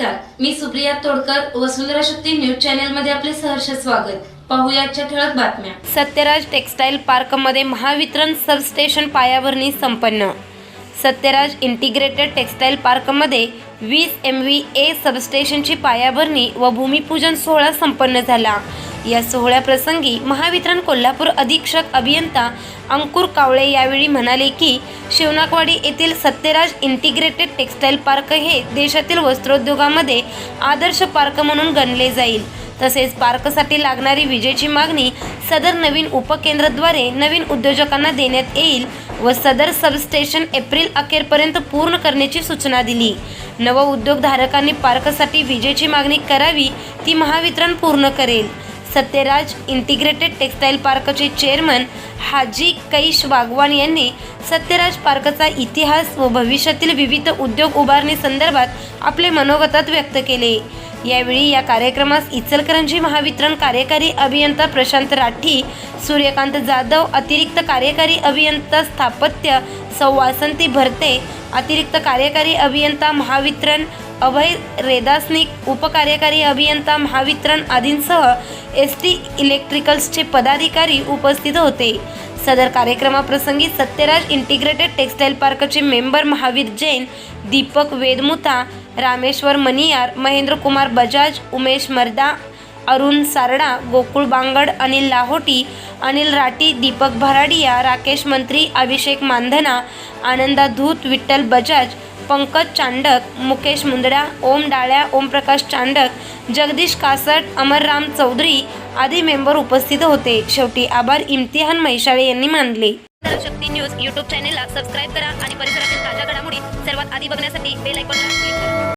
नमस्कार. मी सुप्रिया तोडकर वसुंधरा शक्ती न्यूज चॅनलमध्ये आपले सहर्ष स्वागत. पाहुयाच्या ठळक बातम्या. सत्यराज टेक्सटाईल पार्कमध्ये महावितरण सबस्टेशन पायाभरणी संपन्न. सत्यराज इंटिग्रेटेड टेक्सटाईल पार्कमध्ये वीस एम व्ही ए सबस्टेशनची पायाभरणी व भूमिपूजन सोहळा संपन्न झाला. या सोहळ्याप्रसंगी महावितरण कोल्हापूर अधीक्षक अभियंता अंकुर कावळे यावेळी म्हणाले की शिवनाकवाडी येथील सत्यराज इंटिग्रेटेड टेक्सटाईल पार्क हे देशातील वस्त्रोद्योगामध्ये आदर्श पार्क म्हणून गणले जाईल. तसेच पार्कसाठी लागणारी विजेची मागणी सदर नवीन उपकेंद्राद्वारे नवीन उद्योजकांना देण्यात येईल व सदर सबस्टेशन एप्रिल अखेरपर्यंत पूर्ण करण्याची सूचना दिली. नव उद्योगधारकांनी पार्कसाठी विजेची मागणी करावी ती महावितरण पूर्ण करेल. सत्यराज इंटिग्रेटेड टेक्सटाईल पार्कचे चेअरमन हाजी कैश वागवान यांनी सत्यराज पार्कचा इतिहास व भविष्यातील विविध उद्योग उभारणी संदर्भात आपले मनोगतात व्यक्त केले. यावेळी या कार्यक्रमास इचलकरंजी महावितरण कार्यकारी अभियंता प्रशांत राठी सूर्यकांत जाधव अतिरिक्त कार्यकारी अभियंता स्थापत्य सौ वासंती भरते. अतिरिक्त कार्यकारी अभियंता महावितरण अभय रेदासनिक उपकार्यकारी अभियंता महावितरण आदींसह एस टी इलेक्ट्रिकल्सचे पदाधिकारी उपस्थित होते. सदर कार्यक्रमाप्रसंगी सत्यराज इंटिग्रेटेड टेक्सटाईल पार्कचे मेंबर महावीर जैन दीपक वेदमुथा रामेश्वर मनियार महेंद्रकुमार बजाज उमेश मर्दा अरुण सारडा गोकुळ बांगड अनिल लाहोटी अनिल राठी दीपक भराडिया राकेश मंत्री अभिषेक मानधना आनंदा धूत विठ्ठल बजाज पंकज चांडक मुकेश मुंदडा ओम डाळ्या ओमप्रकाश चांडक जगदीश कासट अमरराम चौधरी आदी मेंबर उपस्थित होते. शेवटी आभार इम्तिहान महिशाळे यांनी मानले. शक्ती न्यूज यूट्यूब चॅनेलला सबस्क्राईब करा आणि परिसरातील ताज्या घडामोडी सर्वात आधी बघण्यासाठी बेल आयकॉनला क्लिक करा.